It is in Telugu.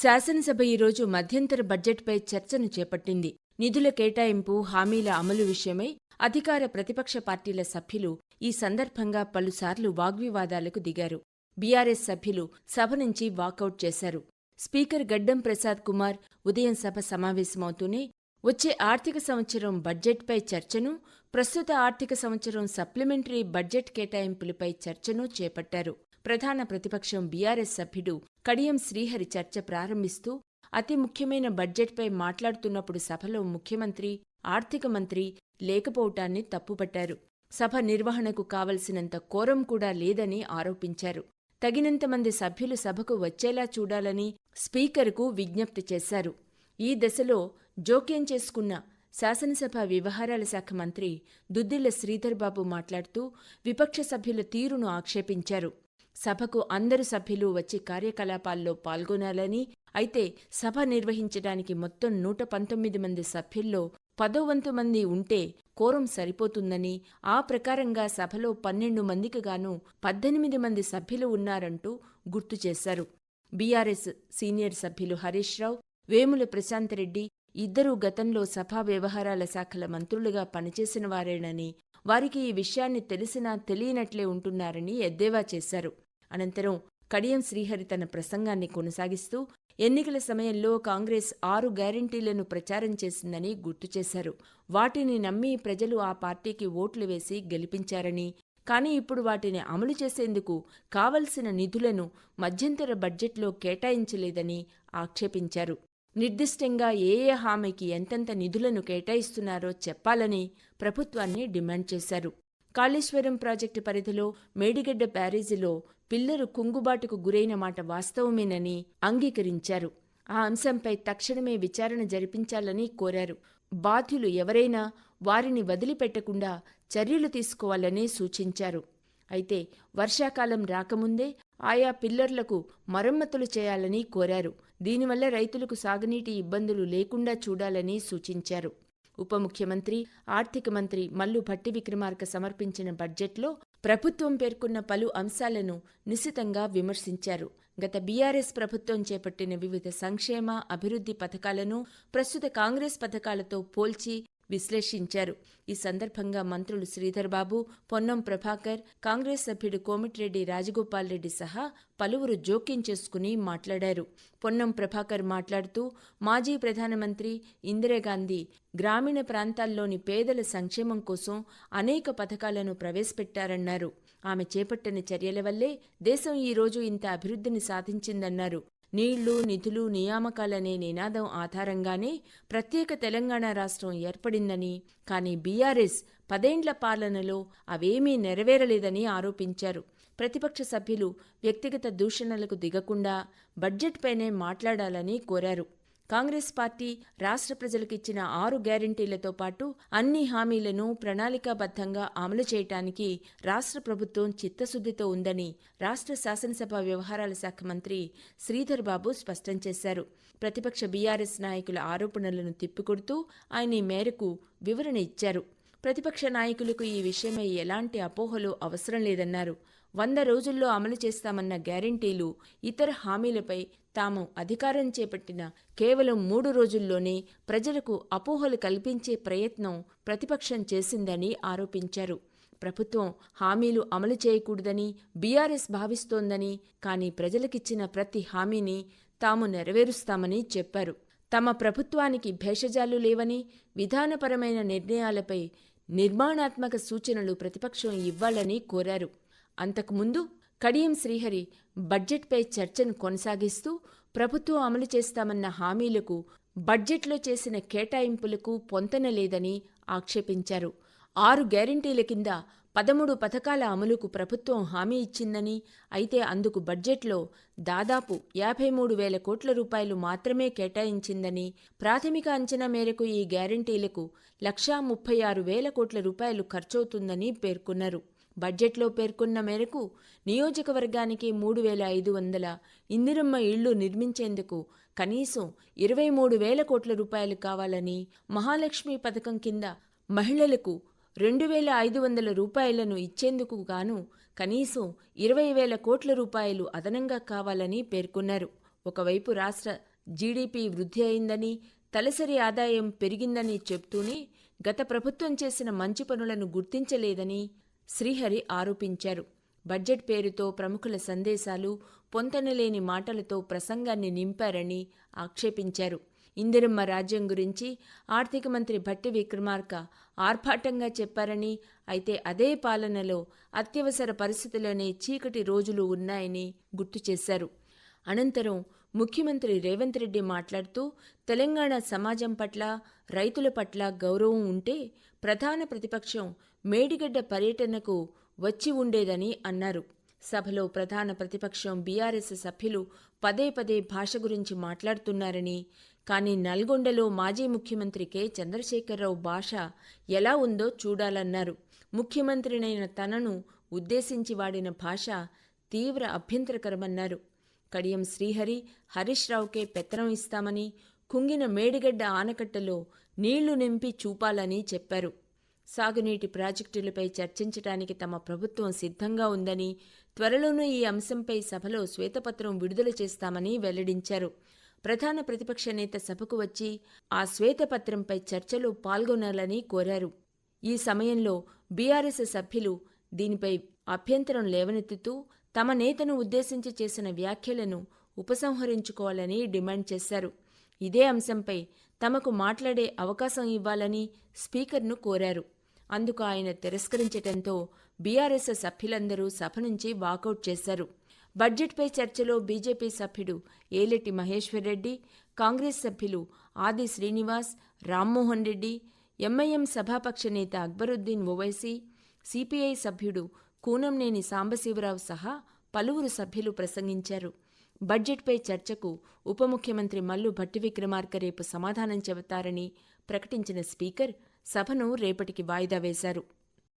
శాసనసభ ఈరోజు మధ్యంతర బడ్జెట్పై చర్చను చేపట్టింది. నిధుల కేటాయింపు హామీల అమలు విషయమై అధికార ప్రతిపక్ష పార్టీల సభ్యులు ఈ సందర్భంగా పలుసార్లు వాగ్వివాదాలకు దిగారు. బీఆర్ఎస్ సభ్యులు సభ నుంచి వాకౌట్ చేశారు. స్పీకర్ గడ్డం ప్రసాద్ కుమార్ ఉదయం సభ సమావేశమవుతూనే వచ్చే ఆర్థిక సంవత్సరం బడ్జెట్పై చర్చను ప్రస్తుత ఆర్థిక సంవత్సరం సప్లిమెంటరీ బడ్జెట్ కేటాయింపులపై చర్చను చేపట్టారు. ప్రధాన ప్రతిపక్షం బీఆర్ఎస్ సభ్యుడు కడియం శ్రీహరి చర్చ ప్రారంభిస్తూ అతి ముఖ్యమైన బడ్జెట్పై మాట్లాడుతున్నప్పుడు సభలో ముఖ్యమంత్రి ఆర్థిక మంత్రి లేకపోవటాన్ని తప్పుపట్టారు. సభ నిర్వహణకు కావలసినంత కోరం కూడా లేదని ఆరోపించారు. తగినంత మంది సభ్యులు సభకు వచ్చేలా చూడాలని స్పీకర్కు విజ్ఞప్తి చేశారు. ఈ దశలో జోక్యం చేసుకున్న శాసనసభ వ్యవహారాల శాఖ మంత్రి దుద్దిల్ల శ్రీధర్బాబు మాట్లాడుతూ విపక్ష సభ్యుల తీరును ఆక్షేపించారు. సభకు అందరు సభ్యులు వచ్చి కార్యకలాపాల్లో పాల్గొనాలని అయితే సభ నిర్వహించడానికి మొత్తం నూట పంతొమ్మిది మంది సభ్యుల్లో పదో వంతు మంది ఉంటే కోరం సరిపోతుందని ఆ ప్రకారంగా సభలో పన్నెండు మందికి గాను పద్దెనిమిది మంది సభ్యులు ఉన్నారంటూ గుర్తు చేశారు. బీఆర్ఎస్ సీనియర్ సభ్యులు హరీష్ రావు వేముల ప్రశాంతరెడ్డి ఇద్దరూ గతంలో సభా వ్యవహారాల శాఖల మంత్రులుగా పనిచేసిన వారేనని వారికి ఈ విషయాన్ని తెలిసినా తెలియనట్లే ఉంటున్నారని ఎద్దేవా చేశారు. అనంతరం కడియం శ్రీహరి తన ప్రసంగాన్ని కొనసాగిస్తూ ఎన్నికల సమయంలో కాంగ్రెస్ ఆరు గ్యారంటీలను ప్రచారం చేసిందని గుర్తు చేశారు. వాటిని నమ్మి ప్రజలు ఆ పార్టీకి ఓట్లు వేసి గెలిపించారని కానీ ఇప్పుడు వాటిని అమలు చేసేందుకు కావలసిన నిధులను మధ్యంతర బడ్జెట్లో కేటాయించలేదని ఆక్షేపించారు. నిర్దిష్టంగా ఏ ఏ హామీకి ఎంతెంత నిధులను కేటాయిస్తున్నారో చెప్పాలని ప్రభుత్వాన్ని డిమాండ్ చేశారు. కాళేశ్వరం ప్రాజెక్టు పరిధిలో మేడిగడ్డ బ్యారేజీలో పిల్లరు కుంగుబాటుకు గురైన మాట వాస్తవమేనని అంగీకరించారు. ఆ అంశంపై తక్షణమే విచారణ జరిపించాలని కోరారు. బాధ్యులు ఎవరైనా వారిని వదిలిపెట్టకుండా చర్యలు తీసుకోవాలని సూచించారు. అయితే వర్షాకాలం రాకముందే ఆయా పిల్లర్లకు మరమ్మతులు చేయాలని కోరారు. దీనివల్ల రైతులకు సాగునీటి ఇబ్బందులు లేకుండా చూడాలని సూచించారు. ఉప ముఖ్యమంత్రి ఆర్థిక మంత్రి మల్లు భట్టి విక్రమార్క సమర్పించిన బడ్జెట్లో ప్రభుత్వం పేర్కొన్న పలు అంశాలను నిశితంగా విమర్శించారు. గత బీఆర్ఎస్ ప్రభుత్వం చేపట్టిన వివిధ సంక్షేమ అభివృద్ధి పథకాలను ప్రస్తుత కాంగ్రెస్ పథకాలతో పోల్చి విశ్లేషించారు. ఈ సందర్భంగా మంత్రులు శ్రీధర్ బాబు పొన్నం ప్రభాకర్ కాంగ్రెస్ సభ్యుడు కోమటిరెడ్డి రాజగోపాల్ రెడ్డి సహా పలువురు జోక్యం చేసుకుని మాట్లాడారు. పొన్నం ప్రభాకర్ మాట్లాడుతూ మాజీ ప్రధానమంత్రి ఇందిరాగాంధీ గ్రామీణ ప్రాంతాల్లోని పేదల సంక్షేమం కోసం అనేక పథకాలను ప్రవేశపెట్టారన్నారు. ఆమె చేపట్టిన చర్యల వల్లే దేశం ఈరోజు ఇంత అభివృద్ధిని సాధించిందన్నారు. నీళ్ళు నిధులు నియామకాలనే నినాదం ఆధారంగానే ప్రత్యేక తెలంగాణ రాష్ట్రం ఏర్పడిందని కానీ బీఆర్ఎస్ పదేండ్ల పాలనలో అవేమీ నెరవేరలేదని ఆరోపించారు. ప్రతిపక్ష సభ్యులు వ్యక్తిగత దూషణలకు దిగకుండా బడ్జెట్పైనే మాట్లాడాలని కోరారు. కాంగ్రెస్ పార్టీ రాష్ట్ర ప్రజలకిచ్చిన ఆరు గ్యారంటీలతో పాటు అన్ని హామీలను ప్రణాళికాబద్ధంగా అమలు చేయటానికి రాష్ట్ర ప్రభుత్వం చిత్తశుద్ధితో ఉందని రాష్ట్ర శాసనసభ వ్యవహారాల శాఖ మంత్రి శ్రీధర్ బాబు స్పష్టం చేశారు. ప్రతిపక్ష బీఆర్ఎస్ నాయకుల ఆరోపణలను తిప్పికొడుతూ ఆయన ఈ మేరకు వివరణ ఇచ్చారు. ప్రతిపక్ష నాయకులకు ఈ విషయమై ఎలాంటి అపోహలు అవసరం లేదన్నారు. వంద రోజుల్లో అమలు చేస్తామన్న గ్యారంటీలు ఇతర హామీలపై తాము అధికారం చేపట్టిన కేవలం మూడు రోజుల్లోనే ప్రజలకు అపోహలు కల్పించే ప్రయత్నం ప్రతిపక్షం చేసిందని ఆరోపించారు. ప్రభుత్వం హామీలు అమలు చేయకూడదని బీఆర్ఎస్ భావిస్తోందని కానీ ప్రజలకిచ్చిన ప్రతి హామీని తాము నెరవేరుస్తామని చెప్పారు. తమ ప్రభుత్వానికి భేషజాలు లేవని విధానపరమైన నిర్ణయాలపై నిర్మాణాత్మక సూచనలు ప్రతిపక్షం ఇవ్వాలని కోరారు. అంతకుముందు కడియం శ్రీహరి బడ్జెట్పై చర్చను కొనసాగిస్తూ ప్రభుత్వం అమలు చేస్తామన్న హామీలకు బడ్జెట్లో చేసిన కేటాయింపులకు పొంతన లేదని ఆక్షేపించారు. ఆరు గ్యారంటీల కింద పదమూడు పథకాల అమలుకు ప్రభుత్వం హామీ ఇచ్చిందని అయితే అందుకు బడ్జెట్లో దాదాపు యాభై మూడు వేల కోట్ల రూపాయలు మాత్రమే కేటాయించిందని ప్రాథమిక అంచనా మేరకు ఈ గ్యారంటీలకు లక్షా ముప్పై ఆరు వేల కోట్ల రూపాయలు ఖర్చవుతుందని పేర్కొన్నారు. బడ్జెట్లో పేర్కొన్న మేరకు నియోజకవర్గానికి మూడు వేల ఐదు వందల ఇందిరమ్మ ఇళ్ళు నిర్మించేందుకు కనీసం ఇరవై మూడు వేల కోట్ల రూపాయలు కావాలని మహాలక్ష్మి పథకం కింద మహిళలకు రెండు వేల ఐదు వందల రూపాయలను ఇచ్చేందుకు గాను కనీసం ఇరవై వేల కోట్ల రూపాయలు అదనంగా కావాలని పేర్కొన్నారు. ఒకవైపు రాష్ట్ర జీడీపీ వృద్ధి అయిందని తలసరి ఆదాయం పెరిగిందని చెప్తూనే గత ప్రభుత్వం చేసిన మంచి పనులను గుర్తించలేదని శ్రీహరి ఆరోపించారు. బడ్జెట్ పేరుతో ప్రముఖుల సందేశాలు పొంతనలేని మాటలతో ప్రసంగాన్ని నింపారని ఆక్షేపించారు. ఇందిరమ్మ రాజ్యం గురించి ఆర్థిక మంత్రి భట్టి విక్రమార్క ఆర్భాటంగా చెప్పారని అయితే అదే పాలనలో అత్యవసర పరిస్థితుల్లోనే చీకటి రోజులు ఉన్నాయని గుర్తు చేశారు. అనంతరం ముఖ్యమంత్రి రేవంత్ రెడ్డి మాట్లాడుతూ తెలంగాణ సమాజం పట్ల రైతుల పట్ల గౌరవం ఉంటే ప్రధాన ప్రతిపక్షం మేడిగడ్డ పర్యటనకు వచ్చి ఉండేదని అన్నారు. సభలో ప్రధాన ప్రతిపక్షం బీఆర్ఎస్ సభ్యులు పదే పదే భాష గురించి మాట్లాడుతున్నారని కానీ నల్గొండలో మాజీ ముఖ్యమంత్రి కె. చంద్రశేఖరరావు భాష ఎలా ఉందో చూడాలన్నారు. ముఖ్యమంత్రినైన తనను ఉద్దేశించి వాడిన భాష తీవ్ర అభ్యంతరకరమన్నారు. కడియం శ్రీహరి హరీష్ రావుకే పెత్తనం ఇస్తామని కుంగిన మేడిగడ్డ ఆనకట్టలో నీళ్ళు నింపి చూపాలని చెప్పారు. సాగునీటి ప్రాజెక్టులపై చర్చించడానికి తమ ప్రభుత్వం సిద్ధంగా ఉందని త్వరలోనూ ఈ అంశంపై సభలో శ్వేతపత్రం విడుదల చేస్తామని వెల్లడించారు. ప్రధాన ప్రతిపక్ష నేత సభకు వచ్చి ఆ శ్వేతపత్రంపై చర్చలో పాల్గొనాలని కోరారు. ఈ సమయంలో బీఆర్ఎస్ సభ్యులు దీనిపై అభ్యంతరం లేవనెత్తుతూ తమ నేతను ఉద్దేశించి చేసిన వ్యాఖ్యలను ఉపసంహరించుకోవాలని డిమాండ్ చేశారు. ఇదే అంశంపై తమకు మాట్లాడే అవకాశం ఇవ్వాలని స్పీకర్ను కోరారు. అందుకు ఆయన తిరస్కరించటంతో బీఆర్ఎస్ సభ్యులందరూ సభ నుంచి వాకౌట్ చేశారు. బడ్జెట్పై చర్చలో బీజేపీ సభ్యుడు ఏలెట్టి మహేశ్వర్ రెడ్డి కాంగ్రెస్ సభ్యులు ఆది శ్రీనివాస్ రామ్మోహన్ రెడ్డి ఎంఐఎం సభాపక్ష నేత అక్బరుద్దీన్ ఓవైసీ సిపిఐ సభ్యుడు కూనంనేని సాంబశివరావు సహా పలువురు సభ్యులు ప్రసంగించారు. బడ్జెట్పై చర్చకు ఉప ముఖ్యమంత్రి మల్లు భట్టి విక్రమార్క రేపు సమాధానం చెబుతారని ప్రకటించిన స్పీకర్ సభను రేపటికి వాయిదా వేశారు.